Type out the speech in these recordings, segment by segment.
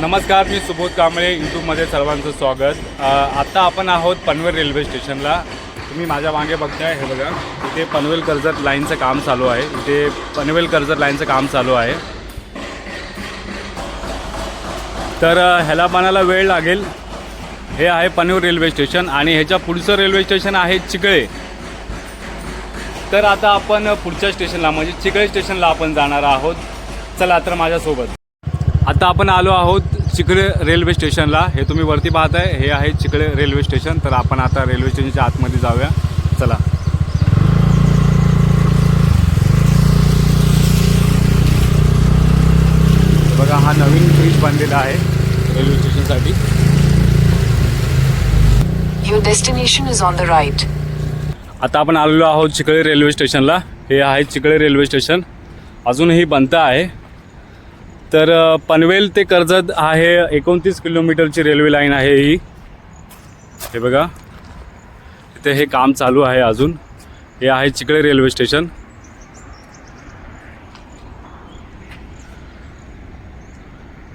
नमस्कार मी सुबोध कांबळे यूट्यूबमध्ये सर्वांचं स्वागत. आत्ता आपण आहोत पनवेल रेल्वे स्टेशनला. तुम्ही माझ्या मागे बघताय हे बघा. इथे पनवेल कर्जत लाईनचं काम चालू आहे. इथे पनवेल कर्जत लाईनचं काम चालू आहे. तर ह्याला बनायला वेळ लागेल. हे आहे पनवेल रेल्वे स्टेशन आणि ह्याच्या पुढचं रेल्वे स्टेशन आहे चिकळे. तर आता आपण पुढच्या स्टेशनला म्हणजे चिकळे स्टेशनला आपण जाणार आहोत. चला तर माझ्यासोबत. आता आपण आलो आहोत चिकळे रेल्वे स्टेशनला. हे तुम्ही वरती पाहताय. हे आहे चिकळे रेल्वे स्टेशन. तर आपण आता रेल्वे स्टेशनच्या आतमध्ये जाऊया. चला. बघा हा नवीन ब्रिज बनलेला आहे रेल्वे स्टेशनसाठी. Your destination is on the right. आता आपण आलेलो आहोत चिकळे रेल्वे स्टेशनला. हे आहे चिकळे रेल्वे स्टेशन. अजूनही बनतं आहे. तर पनवेल ते कर्जत आहे एकोणतीस किलोमीटरची रेल्वे लाईन आहे ही. हे बघा. इथे हे काम चालू आहे अजून. हे आहे चिकडे रेल्वे स्टेशन.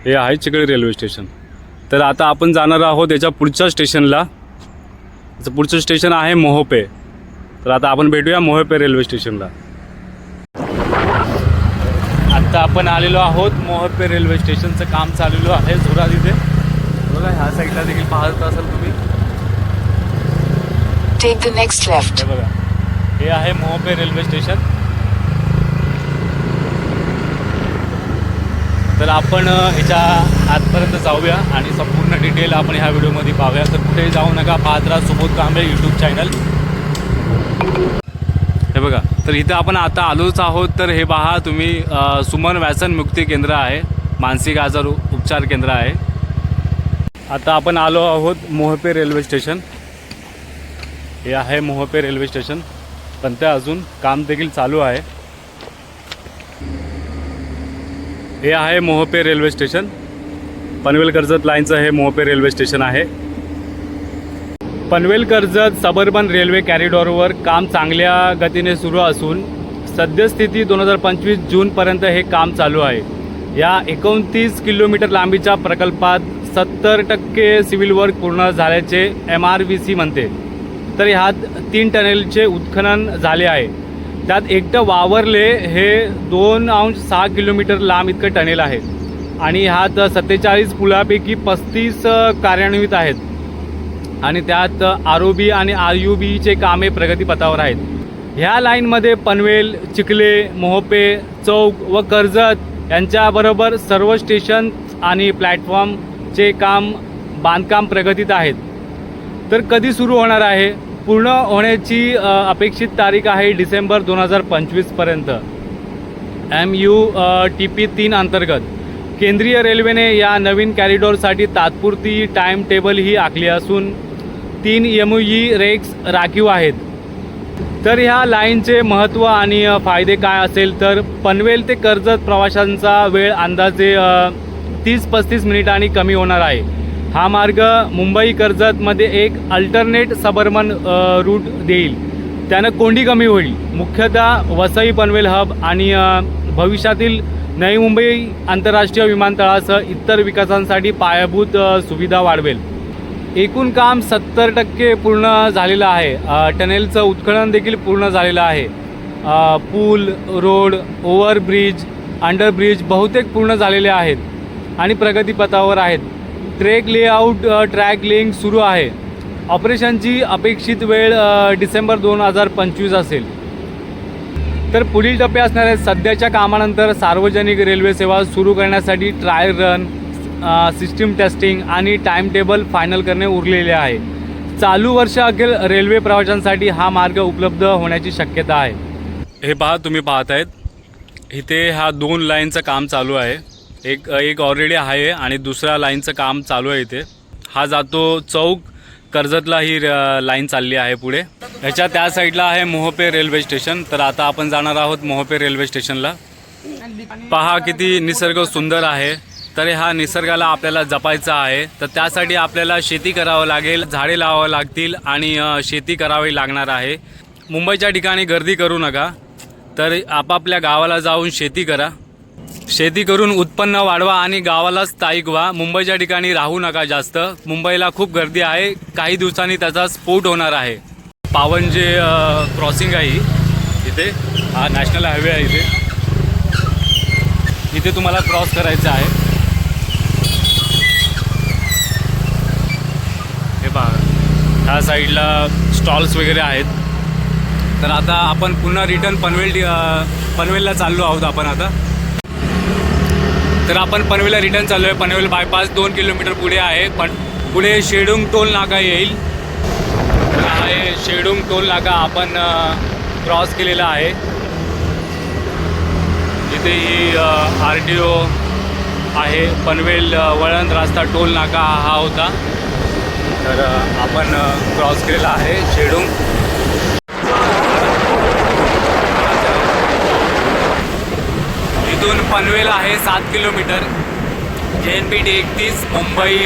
हे आहे चिकडे रेल्वे स्टेशन. तर आता आपण जाणार आहोत याच्या पुढच्या स्टेशनला. याचं पुढचं स्टेशन आहे मोहोपे. तर आता आपण भेटूया मोहोपे रेल्वे स्टेशनला. आता आपण आलेलो आहोत मोहोपे रेल्वे स्टेशनचं काम चाललेलो आहे झुरा तिथे. बघा ह्या साईडला देखील पाहत असाल तुम्ही. हे बघा. हे आहे मोहोपे रेल्वे स्टेशन. तर आपण ह्याच्या आतपर्यंत जाऊया आणि संपूर्ण डिटेल आपण ह्या व्हिडिओमध्ये पाहूया. तर कुठेही जाऊ नका. पाहत राहा सुबोध कांबळे यूट्यूब चॅनल बघा तर इथं आपण आता आलोच आहोत तर हे पहा तुम्ही सुमन व्यासन मुक्ती केंद्र आहे मानसिक आजार उपचार केंद्र आहे. आता आपण आलो आहोत मोहपे रेल्वे स्टेशन. हे आहे मोहपे रेल्वे स्टेशन. पण ते अजून काम देखील चालू आहे. हे आहे मोहपे रेल्वे स्टेशन. पनवेल कर्जत लाईनचं हे मोहपे रेल्वे स्टेशन आहे. पनवेल कर्जत सबर्बन रेल्वे कॅरिडॉरवर काम चांगल्या गतीने सुरू असून सद्यस्थिती दोन हजार पंचवीस जूनपर्यंत हे काम चालू आहे. या एकोणतीस किलोमीटर लांबीच्या प्रकल्पात सत्तर टक्के सिव्हिल वर्क पूर्ण झाल्याचे एम आर व्ही सी म्हणते. तर ह्यात तीन टनेलचे उत्खनन झाले आहे. त्यात एकटं वावरले हे दोन अंश सहा किलोमीटर लांब इतकं टनेल आहे. आणि ह्यात सत्तेचाळीस पुलापैकी पस्तीस कार्यान्वित आहेत. आणि त्यात आर ओ बी आणि आर यू बीचे कामे प्रगतीपथावर आहेत. ह्या लाईनमध्ये पनवेल चिखले मोहपे चौक व कर्जत यांच्याबरोबर सर्व स्टेशन आणि प्लॅटफॉर्मचे काम बांधकाम प्रगतीत आहेत. तर कधी सुरू होणार आहे? पूर्ण होण्याची अपेक्षित तारीख आहे डिसेंबर दोन हजार पंचवीसपर्यंत एम यू टी पी तीन अंतर्गत. केंद्रीय रेल्वेने या नवीन कॅरिडॉरसाठी तात्पुरती टाईम टेबल ही आखली असून तीन एम ई रेक्स राखीव आहेत. तर ह्या लाईनचे महत्त्व आणि फायदे काय असेल तर पनवेल ते कर्जत प्रवाशांचा वेळ अंदाजे तीस पस्तीस मिनिटांनी कमी होणार आहे. हा मार्ग मुंबई कर्जतमध्ये एक अल्टरनेट सबर्मन रूट देईल. त्यानं कोंडी कमी होईल. मुख्यतः वसई पनवेल हब आणि भविष्यातील नवी मुंबई आंतरराष्ट्रीय विमानतळासह इतर विकासांसाठी पायाभूत सुविधा वाढवेल. एकूण काम सत्तर टक्के पूर्ण झालेलं आहे. टनेलचं उत्खनन देखील पूर्ण झालेलं आहे. पूल रोड ओव्हरब्रिज अंडरब्रिज बहुतेक पूर्ण झालेले आहेत आणि प्रगतीपथावर आहेत. ट्रेक लेआउट ट्रॅक लिंक सुरू आहे. ऑपरेशनची अपेक्षित वेळ डिसेंबर दोन हजार पंचवीस असेल. तर पुढील टप्पे असणार आहेत. सध्याच्या कामानंतर सार्वजनिक रेल्वे सेवा सुरू करण्यासाठी ट्रायल रन सिस्टीम टेस्टिंग आणि टाइम टेबल फायनल करणे उरलेले आहे. चालू वर्ष अखेर रेल्वे प्रवाशांसाठी हा मार्ग उपलब्ध होण्याची शक्यता आहे. हे पहा तुम्ही पाहत आहेत इथे हा दोन लाईनचं काम चालू आहे. एक एक ऑलरेडी आहे आणि दुसऱ्या लाईनचं काम चालू आहे इथे. हा जातो चौक कर्जतला ही र- लाईन चालली आहे पुढे. ह्याच्या त्या साईडला आहे मोहपे रेल्वे स्टेशन तर आता आपण जाणार आहोत मोहपे रेल्वे स्टेशनला पहा किती निसर्ग सुंदर आहे. तर हा निसर्गाला आपल्याला जपायचा आहे. तर त्यासाठी आपल्याला शेती करावं लागेल झाडे लावावं लागतील आणि शेती करावी लागणार आहे. मुंबईच्या ठिकाणी गर्दी करू नका. तर आपापल्या गावाला जाऊन शेती करा. शेती करून उत्पन्न वाढवा आणि गावाला स्थायिक व्हा. मुंबईच्या ठिकाणी राहू नका जास्त. मुंबईला खूप गर्दी आहे. काही दिवसांनी त्याचा स्फोट होणार आहे. पावनजे क्रॉसिंग आहे इथे हा नॅशनल हायवे आहे इथे. इथे तुम्हाला क्रॉस करायचं आहे हे पहा ह्या साईडला स्टॉल्स वगैरे आहेत. तर आता आपण पुन्हा रिटर्न पनवेल पनवेलला चाललो आहोत आपण आता. तर आपण पनवेलला रिटर्न चाललो आहे पनवेल बायपास दोन किलोमीटर पुढे आहे पण पुढे शेडुंग टोल नाका येईल. तर आहे शेडुंग टोल नाका आपण क्रॉस केलेला आहे. इथे ही आर टी ओ आहे. पनवेल वळण रास्ता टोल नाका हा होता. तर आपण क्रॉस केलेला आहे शेडूंग इथून पनवेल आहे सात किलोमीटर. जे एन पी टी एकतीस मुंबई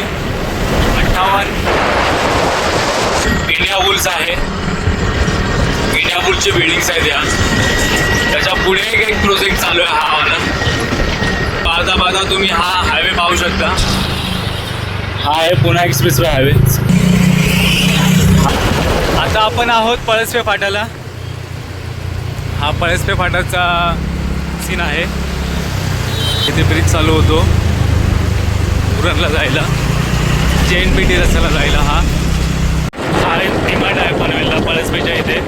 अठ्ठावन्न. इंडिया बुल्स आहे. इंडिया बुलची बिल्डिंग्स आहेत या. त्याच्या पुढे एक एक प्रोजेक्ट चालू आहे हा वाला. पाहता पाहता तुम्ही हा हायवे पाहू शकता. हा आहे पुणे एक्सप्रेस वे हायवे तर आपण आहोत पळसवे फाट्याला. हा पळसवे फाट्याचा सीन आहे. इथे ब्रिज चालू होतो. उरणला जायला. जे एन पी टी रस्त्याला जायला हा. सारे एक डिमांड आहे पनवेलला पळसपेच्या इथे.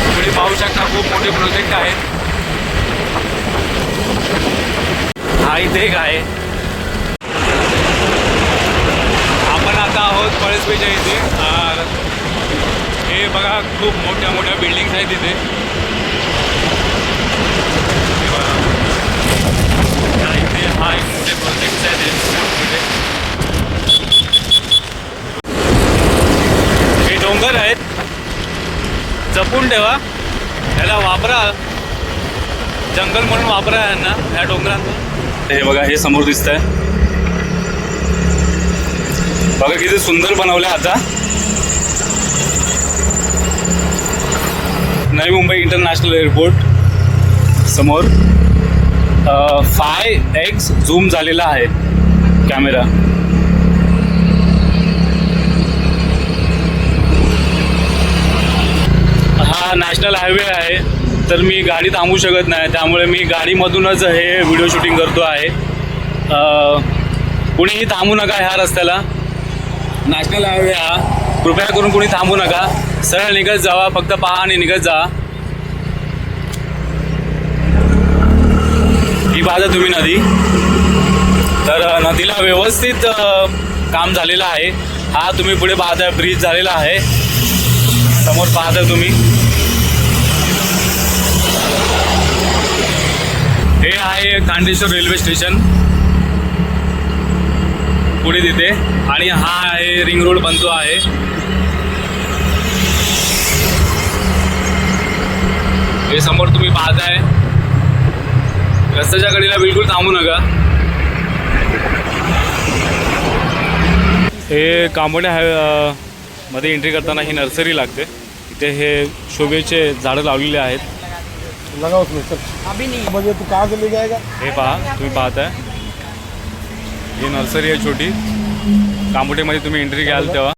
तुम्ही पाहू शकता खूप मोठे प्रोजेक्ट आहेत. हा इथे एक आहे. आपण आता आहोत पळसपेच्या इथे. बघा खूप मोठ्या मोठ्या बिल्डिंग्स आहेत तिथे. हे इथे हा एक मोठे प्रोजेक्ट्स आहेत हे हे डोंगर आहेत. जपून ठेवा. याला वापरा. जंगल म्हणून वापरा यांना ह्या डोंगरांना. हे बघा हे समोर दिसत आहे बघा किती सुंदर बनवलं आता. नवी मुंबई इंटरनॅशनल एअरपोर्ट समोर. फाय एक्स झूम झालेला आहे कॅमेरा. हा नॅशनल हायवे आहे तर मी गाडी थांबू शकत नाही त्यामुळे मी गाडीमधूनच हे व्हिडिओ शूटिंग करतो आहे. कुणीही थांबू नका ह्या रस्त्याला. नॅशनल हायवे हा कृपया करून कुणी थांबू नका. सरळ निघत जावा फक्त पहा आणि निघत जा. ही पाहता तुम्ही नदी. तर नदीला व्यवस्थित काम झालेलं आहे. हा तुम्ही पुढे पाहताय ब्रिज झालेला आहे. समोर पाहता तुम्ही. हे आहे कांडेश्वर रेल्वे स्टेशन पुढे तिथे. आणि हा आहे रिंग रोड बनतो आहे. हे समोर तुम्ही पाहताय. रस्त्याच्या कडेला बिलकुल थांबू नका. हे कांबोड्या हायमध्ये एंट्री करताना ही नर्सरी लागते. इथे हे शोभेचे झाडं लावलेले आहेत. लगा उसमें चल. अभी नहीं बजे तू कहाँ से ले जाएगा? हे पहा तुम्ही पाहताय. ही नर्सरी आहे छोटी. कांबोटेमध्ये तुम्ही एंट्री घ्याल तेव्हा.